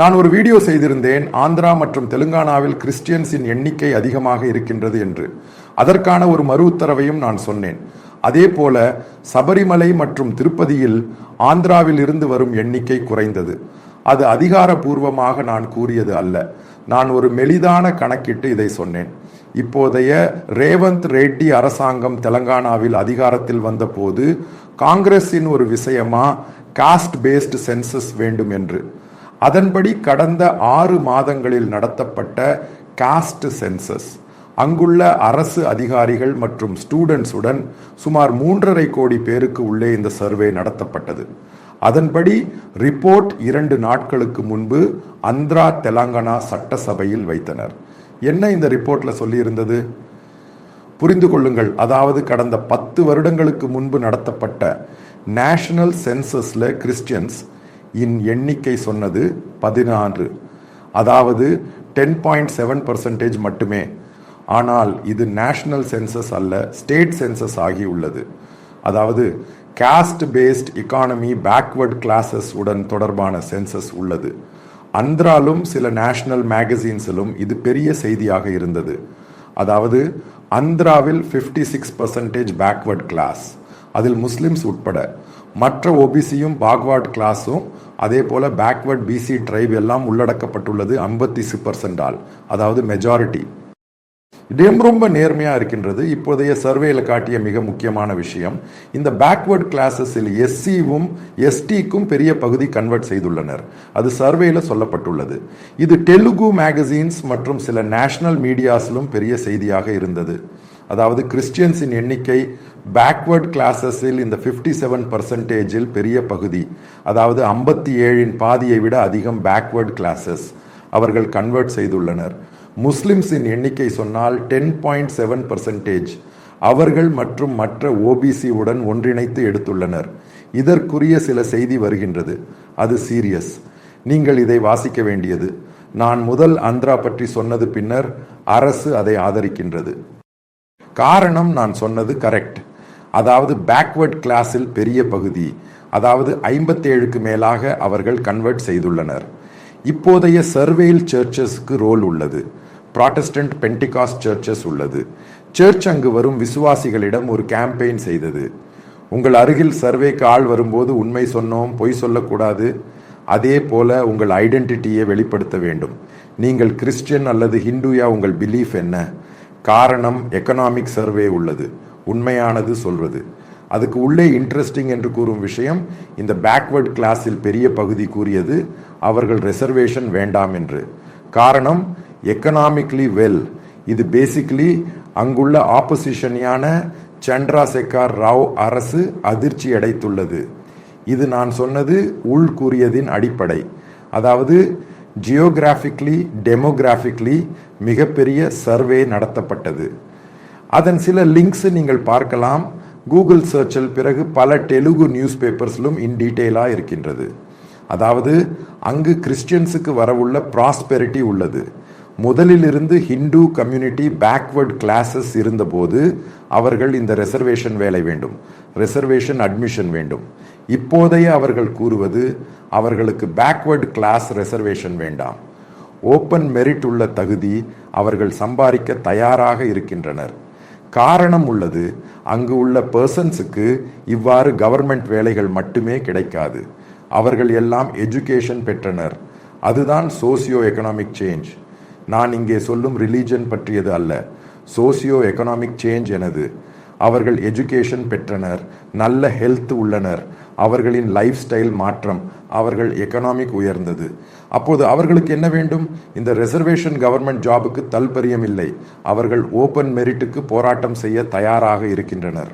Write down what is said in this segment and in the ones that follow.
நான் ஒரு வீடியோ செய்திருந்தேன். ஆந்திரா மற்றும் தெலுங்கானாவில் கிறிஸ்டியன்ஸின் எண்ணிக்கை அதிகமாக இருக்கின்றது என்று. அதற்கான ஒரு மறு உத்தரவையும் நான் சொன்னேன். அதே போல சபரிமலை மற்றும் திருப்பதியில் ஆந்திராவில் இருந்து வரும் எண்ணிக்கை குறைந்தது. அது அதிகாரபூர்வமாக நான் கூறியது அல்ல. நான் ஒரு மெலிதான கணக்கிட்டு இதை சொன்னேன். இப்போதைய ரேவந்த் ரெட்டி அரசாங்கம் தெலங்கானாவில் அதிகாரத்தில் வந்தபோது காங்கிரஸின் ஒரு விஷயமா காஸ்ட் பேஸ்டு சென்சஸ் வேண்டும் என்று. அதன்படி கடந்த ஆறு மாதங்களில் நடத்தப்பட்ட காஸ்ட் சென்சஸ் அங்குள்ள அரசு அதிகாரிகள் மற்றும் ஸ்டூடெண்ட்ஸுடன் சுமார் மூன்றரை கோடி பேருக்கு உள்ளே இந்த சர்வே நடத்தப்பட்டது. அதன்படி ரிப்போர்ட் இரண்டு நாட்களுக்கு முன்பு அந்திரா தெலங்கானா சட்டசபையில் வைத்தனர். என்ன இந்த ரிப்போர்ட்டில் சொல்லியிருந்தது? புரிந்து கொள்ளுங்கள். அதாவது கடந்த பத்து வருடங்களுக்கு முன்பு நடத்தப்பட்ட நேஷனல் சென்சஸில் கிறிஸ்டியன்ஸ் இன் எண்ணிக்கை சொன்னது பதினாறு. அதாவது டென் பாயிண்ட் செவன் பர்சன்டேஜ் மட்டுமே. ஆனால் இது நேஷனல் சென்சஸ் அல்ல ஸ்டேட் சென்சஸ் ஆகியுள்ளது அதாவது caste based economy backward classes உடன் தொடர்பான சென்சஸ் உள்ளது. அந்திராலும் சில நேஷனல் மேகசின்ஸிலும் இது பெரிய செய்தியாக இருந்தது. அதாவது அந்திராவில் fifty six percentage backward class அதில் முஸ்லிம்ஸ் உட்பட மற்ற ஓபிசியும் பாக்வார்ட் கிளாஸும் அதே போல் பேக்வர்ட் பிசி ட்ரைப் எல்லாம் உள்ளடக்கப்பட்டுள்ளது ஐம்பத்தி சி பர்சன்டால் அதாவது மெஜாரிட்டி இடம் ரொம்ப நேர்மையாக இருக்கின்றது. இப்போதைய சர்வேயில் காட்டிய மிக முக்கியமான விஷயம் இந்த பேக்வர்ட் கிளாஸஸில் எஸ்சிவும் எஸ்டிக்கும் பெரிய பகுதி கன்வெர்ட் செய்துள்ளனர். அது சர்வேயில் சொல்லப்பட்டுள்ளது. இது தெலுங்கு மேகசின்ஸ் மற்றும் சில நேஷனல் மீடியாஸிலும் பெரிய செய்தியாக இருந்தது. அதாவது கிறிஸ்டியன்ஸின் எண்ணிக்கை பேக்வர்ட் கிளாஸஸில் இந்த ஃபிஃப்டி செவன் பர்சன்டேஜில் பெரிய பகுதி. அதாவது ஐம்பத்தி ஏழின் பாதியை விட அதிகம் பேக்வர்ட் கிளாஸஸ் அவர்கள் கன்வெர்ட் செய்துள்ளனர். முஸ்லிம்ஸின் எண்ணிக்கை சொன்னால் டென் பாயிண்ட் செவன் பர்சன்டேஜ் அவர்கள் மற்றும் மற்ற ஓபிசி உடன் ஒன்றிணைத்து எடுத்துள்ளனர். இதற்குரிய சில செய்தி வருகின்றது. அது சீரியஸ் நீங்கள் இதை வாசிக்க வேண்டியது. நான் முதல் ஆந்திரா பற்றி சொன்னது பின்னர் அரசு அதை ஆதரிக்கின்றது. காரணம் நான் சொன்னது கரெக்ட் அதாவது பேக்வர்ட் கிளாஸில் பெரிய பகுதி. அதாவது ஐம்பத்தேழுக்கு மேலாக அவர்கள் கன்வெர்ட் செய்துள்ளனர். இப்போதைய சர்வேயில் சர்ச்சஸ்க்கு ரோல் உள்ளது. ப்ராட்டஸ்டன்ட் பென்டிகாஸ்ட் சர்ச்சஸ் உள்ளது. சர்ச் அங்கு வரும் விசுவாசிகளிடம் ஒரு கேம்பெயின் செய்தது. உங்கள் அருகில் சர்வேக்கு ஆள் வரும்போது உண்மை சொன்னோம் பொய் சொல்லக்கூடாது. அதே போல உங்கள் ஐடென்டிட்டியை வெளிப்படுத்த வேண்டும். நீங்கள் கிறிஸ்டியன் அல்லது ஹிந்துயா உங்கள் பிலீஃப் என்ன? காரணம் எக்கனாமிக் சர்வே உள்ளது. உண்மையானது சொல்வது அதுக்கு உள்ளே இன்ட்ரெஸ்டிங் என்று கூறும் விஷயம் இந்த பேக்வர்ட் கிளாஸில் பெரிய பகுதி கூறியது அவர்கள் ரிசர்வேஷன் வேண்டாம் என்று. காரணம் எக்கனாமிக்லி வெல் இது பேசிக்கலி அங்குள்ள ஆப்போசிஷனியான சந்திராசேகர் ராவ் அரசு அதிர்ச்சி அடைத்துள்ளது. இது நான் சொன்னது உள் கூறியதின் அடிப்படை. அதாவது ஜியோகிராஃபிக்லி டெமோகிராஃபிக்லி மிகப்பெரிய சர்வே நடத்தப்பட்டது. அதன் சில லிங்க்ஸ் நீங்கள் பார்க்கலாம். கூகுள் சர்ச்சில் பிறகு பல தெலுங்கு நியூஸ் பேப்பர்ஸிலும் இன் டீட்டெயிலாக இருக்கின்றது. அதாவது அங்கு கிறிஸ்டியன்ஸுக்கு வரவுள்ள ப்ராஸ்பெரிட்டி உள்ளது. முதலிலிருந்து ஹிந்து கம்யூனிட்டி பேக்வர்ட் கிளாஸஸ் இருந்தபோது அவர்கள் இந்த ரிசர்வேஷன் வேலை வேண்டும். ரிசர்வேஷன் அட்மிஷன் வேண்டும். இப்போதைய அவர்கள் கூறுவது அவர்களுக்கு பேக்வர்டு கிளாஸ் ரிசர்வேஷன் வேண்டாம். ஓப்பன் மெரிட் உள்ள தகுதி அவர்கள் சம்பாதிக்க தயாராக இருக்கின்றனர். காரணம் உள்ளது அங்கு உள்ள பர்சன்ஸுக்கு இவ்வாறு கவர்மெண்ட் வேலைகள் மட்டுமே கிடைக்காது. அவர்கள் எல்லாம் எஜுகேஷன் பெற்றனர். அதுதான் சோசியோ எக்கனாமிக் சேஞ்ச் நான் இங்கே சொல்லும் ரிலீஜன் பற்றியது அல்ல. சோசியோ எக்கனாமிக் சேஞ்ச் எனது. அவர்கள் எஜுகேஷன் பெற்றனர். நல்ல ஹெல்த் உள்ளனர். அவர்களின் லைஃப் ஸ்டைல் மாற்றம் அவர்கள் எக்கனாமிக் உயர்ந்தது. அப்போது அவர்களுக்கு என்ன வேண்டும்? இந்த ரிசர்வேஷன் கவர்மெண்ட் ஜாபுக்கு தல்பரியம் இல்லை அவர்கள் ஓப்பன் மெரிட்டுக்கு போராட்டம் செய்ய தயாராக இருக்கின்றனர்.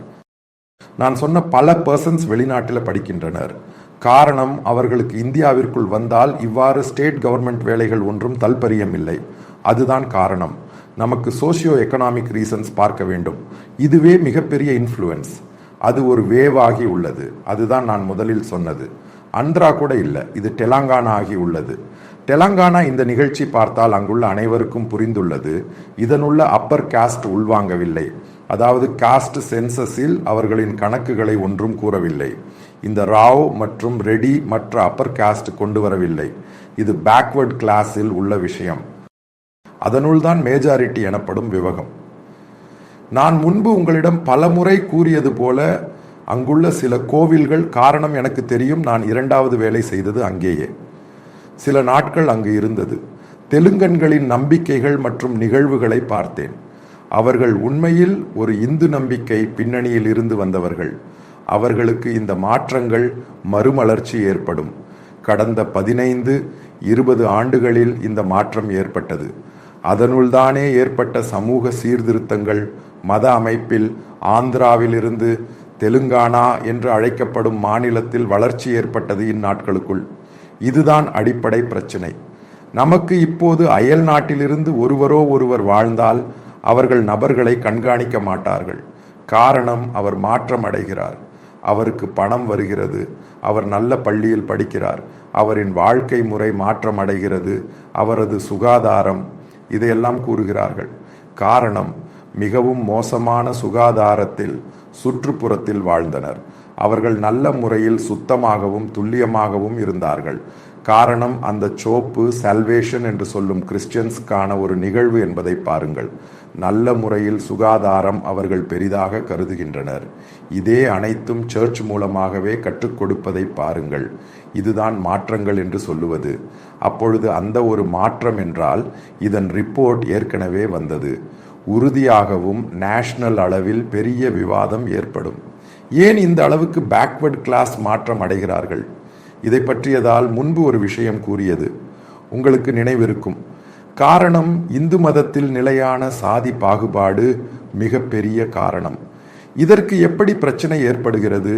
நான் சொன்ன பல பர்சன்ஸ் வெளிநாட்டில் படிக்கின்றனர். காரணம் அவர்களுக்கு இந்தியாவிற்குள் வந்தால் இவ்வாறு ஸ்டேட் கவர்மெண்ட் வேலைகள் ஒன்றும் தல்பரியம் இல்லை அதுதான் காரணம். நமக்கு சோசியோ எக்கனாமிக் ரீசன்ஸ் பார்க்க வேண்டும். இதுவே மிகப்பெரிய இன்ஃப்ளூயன்ஸ் அது ஒரு வேவாகி உள்ளது. அதுதான் நான் முதலில் சொன்னது. அந்திரா கூட இல்லை. இது தெலங்கானா ஆகி உள்ளது. தெலங்கானா இந்த நிகழ்ச்சி பார்த்தால் அங்குள்ள அனைவருக்கும் புரிந்துள்ளது. இதனுள்ள அப்பர் காஸ்ட் உள்வாங்கவில்லை. அதாவது காஸ்ட் சென்சஸில் அவர்களின் கணக்குகளை ஒன்றும் கூறவில்லை. இந்த ராவ் மற்றும் ரெடி மற்ற அப்பர் காஸ்ட் கொண்டு வரவில்லை. இது பேக்வர்ட் கிளாஸில் உள்ள விஷயம். அதனுள் தான் மேஜாரிட்டி எனப்படும் விவகம். நான் முன்பு உங்களிடம் பலமுறை கூறியது போல அங்குள்ள சில கோவில்கள் காரணம் எனக்கு தெரியும். நான் இரண்டாவது வேலை செய்தது அங்கேயே. சில நாட்கள் அங்கு இருந்தது. தெலுங்கன்களின் நம்பிக்கைகள் மற்றும் நிகழ்வுகளை பார்த்தேன். அவர்கள் உண்மையில் ஒரு இந்து நம்பிக்கை பின்னணியில் இருந்து வந்தவர்கள். அவர்களுக்கு இந்த மாற்றங்கள் மறுமலர்ச்சி ஏற்படும். கடந்த பதினைந்து இருபது ஆண்டுகளில் இந்த மாற்றம் ஏற்பட்டது. அதனுள்தானே ஏற்பட்ட சமூக சீர்திருத்தங்கள் மத அமைப்பில் ஆந்திராவிலிருந்து தெலுங்கானா என்று அழைக்கப்படும் மாநிலத்தில் வளர்ச்சி ஏற்பட்டது இந்நாட்களுக்குள். இதுதான் அடிப்படை பிரச்சனை. நமக்கு இப்போது அயல் நாட்டிலிருந்து ஒருவரோ ஒருவர் வாழ்ந்தால் அவர்கள் நபர்களை கண்காணிக்க மாட்டார்கள். காரணம் அவர் மாற்றம் அடைகிறார். அவருக்கு பணம் வருகிறது. அவர் நல்ல பள்ளியில் படிக்கிறார். அவரின் வாழ்க்கை முறை மாற்றம் அடைகிறது. அவரது சுகாதாரம் இதையெல்லாம் கூறுகிறார்கள். காரணம் மிகவும் மோசமான சுகாதாரத்தில் சுற்றுப்புறத்தில் வாழ்ந்தனர். அவர்கள் நல்ல முறையில் சுத்தமாகவும் துல்லியமாகவும் இருந்தார்கள். காரணம் அந்த சோப்பு சல்வேஷன் என்று சொல்லும் கிறிஸ்டியன்ஸ்க்கான ஒரு நிகழ்வு என்பதை பாருங்கள். நல்ல முறையில் சுகாதாரம் அவர்கள் பெரிதாக கருதுகின்றனர். இதே அனைத்தும் சர்ச் மூலமாகவே கற்றுக் கொடுப்பதை பாருங்கள். இதுதான் மாற்றங்கள் என்று சொல்லுவது. அப்பொழுது அந்த ஒரு மாற்றம் என்றால் இதன் ரிப்போர்ட் ஏற்கனவே வந்தது. உறுதியாகவும் நேஷனல் அளவில் பெரிய விவாதம் ஏற்படும். ஏன் இந்த அளவுக்கு பேக்வர்ட் கிளாஸ் மாற்றம் அடைகிறார்கள்? இதை பற்றியதால் முன்பு ஒரு விஷயம் கூறியது. உங்களுக்கு நினைவிருக்கும். காரணம் இந்து மதத்தில் நிலையான சாதி பாகுபாடு மிகப்பெரிய காரணம். இதற்கு எப்படி பிரச்சனை ஏற்படுகிறது?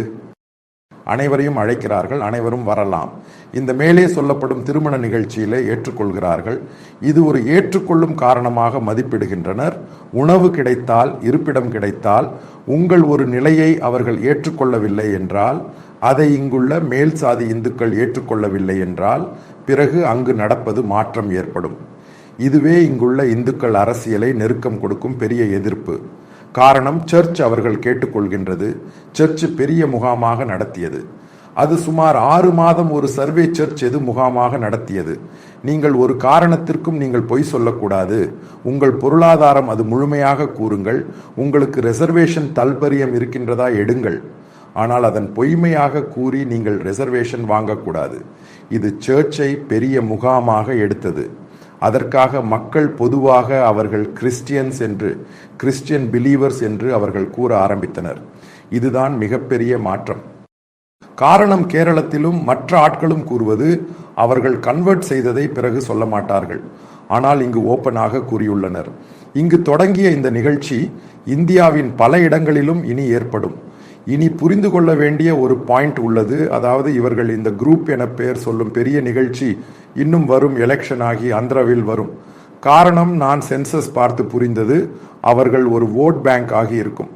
அனைவரையும் அழைக்கிறார்கள் அனைவரும் வரலாம். இந்த மேலே சொல்லப்படும் திருமண நிகழ்ச்சியிலே ஏற்றுக்கொள்கிறார்கள். இது ஒரு ஏற்றுக்கொள்ளும் காரணமாக மதிப்பிடுகின்றனர். உணவு கிடைத்தால் இருப்பிடம் கிடைத்தால் உங்கள் ஒரு நிலையை அவர்கள் ஏற்றுக்கொள்ளவில்லை என்றால் அதை இங்குள்ள மேல் சாதி இந்துக்கள் ஏற்றுக்கொள்ளவில்லை என்றால் பிறகு அங்கு நடப்பது மாற்றம் ஏற்படும். இதுவே இங்குள்ள இந்துக்கள் அரசியலை நெருக்கம் கொடுக்கும் பெரிய எதிர்ப்பு. காரணம் சர்ச் அவர்கள் கேட்டுக்கொள்கின்றது. சர்ச் பெரிய முகாமாக நடத்தியது. அது சுமார் ஆறு மாதம் ஒரு சர்வே சர்ச் எது முகாமாக நடத்தியது. நீங்கள் ஒரு காரணத்திற்கும் நீங்கள் பொய் சொல்லக்கூடாது. உங்கள் பொருளாதாரம் அது முழுமையாக கூறுங்கள். உங்களுக்கு ரிசர்வேஷன் தல்பரியம் இருக்கின்றதா எடுங்கள். ஆனால் அதன் பொய்மையாக கூறி நீங்கள் ரிசர்வேஷன் வாங்கக்கூடாது. இது சர்ச்சை பெரிய முகாமாக எடுத்தது. அதற்காக மக்கள் பொதுவாக அவர்கள் கிறிஸ்டியன்ஸ் என்று கிறிஸ்டியன் பிலீவர்ஸ் என்று அவர்கள் கூற ஆரம்பித்தனர். இதுதான் மிகப்பெரிய மாற்றம். காரணம் கேரளத்திலும் மற்ற ஆட்களும் கூறுவது அவர்கள் கன்வெர்ட் செய்ததை பிறகு சொல்ல மாட்டார்கள். ஆனால் இங்கு ஓப்பனாக கூறியுள்ளனர். இங்கு தொடங்கிய இந்த நிகழ்ச்சி இந்தியாவின் பல இடங்களிலும் இனி ஏற்படும். இனி புரிந்து கொள்ள வேண்டிய ஒரு பாயிண்ட் உள்ளது. அதாவது இவர்கள் இந்த குரூப் என பெயர் சொல்லும் பெரிய நிகழ்ச்சி இன்னும் வரும் எலெக்ஷன் ஆகி ஆந்திராவில் வரும். காரணம் நான் சென்சஸ் பார்த்து புரிந்தது அவர்கள் ஒரு ஓட் பேங்க் ஆகி இருக்கும்.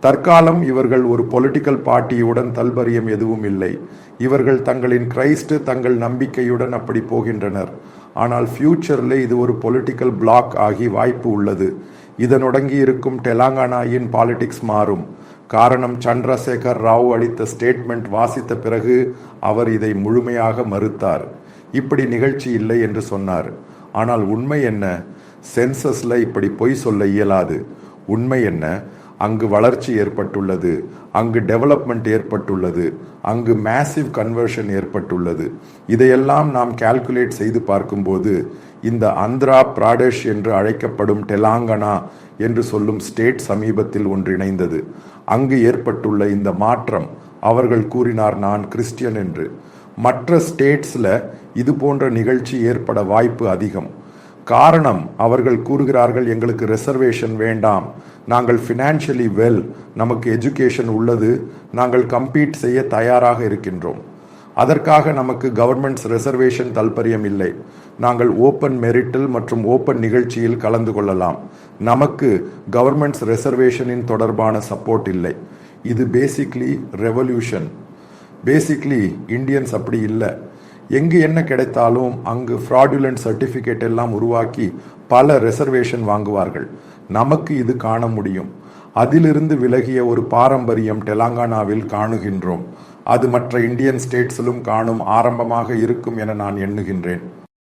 தற்காலம் இவர்கள் ஒரு பொலிட்டிக்கல் பார்ட்டியுடன் தல்பரியம் எதுவும் இல்லை. இவர்கள் தங்களின் கிரைஸ்ட் தங்கள் நம்பிக்கையுடன் அப்படி போகின்றனர். ஆனால் ஃபியூச்சரில் இது ஒரு பொலிட்டிக்கல் பிளாக் ஆகி வாய்ப்பு உள்ளது. இதனொடங்கி இருக்கும் தெலாங்கானாயின் பாலிடிக்ஸ் மாறும். காரணம் சந்திரசேகர் ராவ் அளித்த ஸ்டேட்மெண்ட் வாசித்த பிறகு அவர் இதை முழுமையாக மறுத்தார். இப்படி நிகழ்ச்சி இல்லை என்று சொன்னார். ஆனால் உண்மை என்ன? சென்சஸ்ல இப்படி பொய் சொல்ல இயலாது. உண்மை என்ன? அங்கு வளர்ச்சி ஏற்பட்டுள்ளது அங்கு டெவலப்மெண்ட் ஏற்பட்டுள்ளது அங்கு மேசிவ் கன்வர்ஷன் ஏற்பட்டுள்ளது. இதையெல்லாம் நாம் கால்குலேட் செய்து பார்க்கும்போது இந்த ஆந்திரா பிராடேஷ் என்று அழைக்கப்படும் தெலாங்கனா என்று சொல்லும் ஸ்டேட் சமீபத்தில் ஒன்றிணைந்தது. அங்கு ஏற்பட்டுள்ள இந்த மாற்றம் அவர்கள் கூறினார் நான் கிறிஸ்டியன் என்று. மற்ற ஸ்டேட்ஸில் இது போன்ற நிகழ்ச்சி ஏற்பட வாய்ப்பு அதிகம். காரணம் அவர்கள் கூறுகிறார்கள் எங்களுக்கு ரிசர்வேஷன் வேண்டாம். நாங்கள் ஃபினான்ஷியலி வெல் நமக்கு எஜுகேஷன் உள்ளது நாங்கள் கம்பீட் செய்ய தயாராக இருக்கின்றோம். அதற்காக நமக்கு கவர்மெண்ட்ஸ் ரிசர்வேஷன் தல்பரியம் இல்லை. நாங்கள் ஓப்பன் மெரிட்டில் மற்றும் ஓப்பன் நிகழ்ச்சியில் கலந்து கொள்ளலாம். நமக்கு கவர்மெண்ட்ஸ் ரிசர்வேஷனின் தொடர்பான சப்போர்ட் இல்லை. இது பேசிக்லி ரெவல்யூஷன் பேசிக்லி இந்தியன்ஸ் அப்படி இல்லை. எங்கு என்ன கிடைத்தாலும் அங்கு ஃப்ராடுலண்ட் சர்டிஃபிகேட் எல்லாம் உருவாக்கி பல ரிசர்வேஷன் வாங்குவார்கள். நமக்கு இது காண முடியும். அதிலிருந்து விலகிய ஒரு பாரம்பரியம் தெலாங்கானாவில் காணுகின்றோம். அது மற்ற இந்தியன் ஸ்டேட்ஸிலும் காணும் ஆரம்பமாக இருக்கும் என நான் எண்ணுகின்றேன்.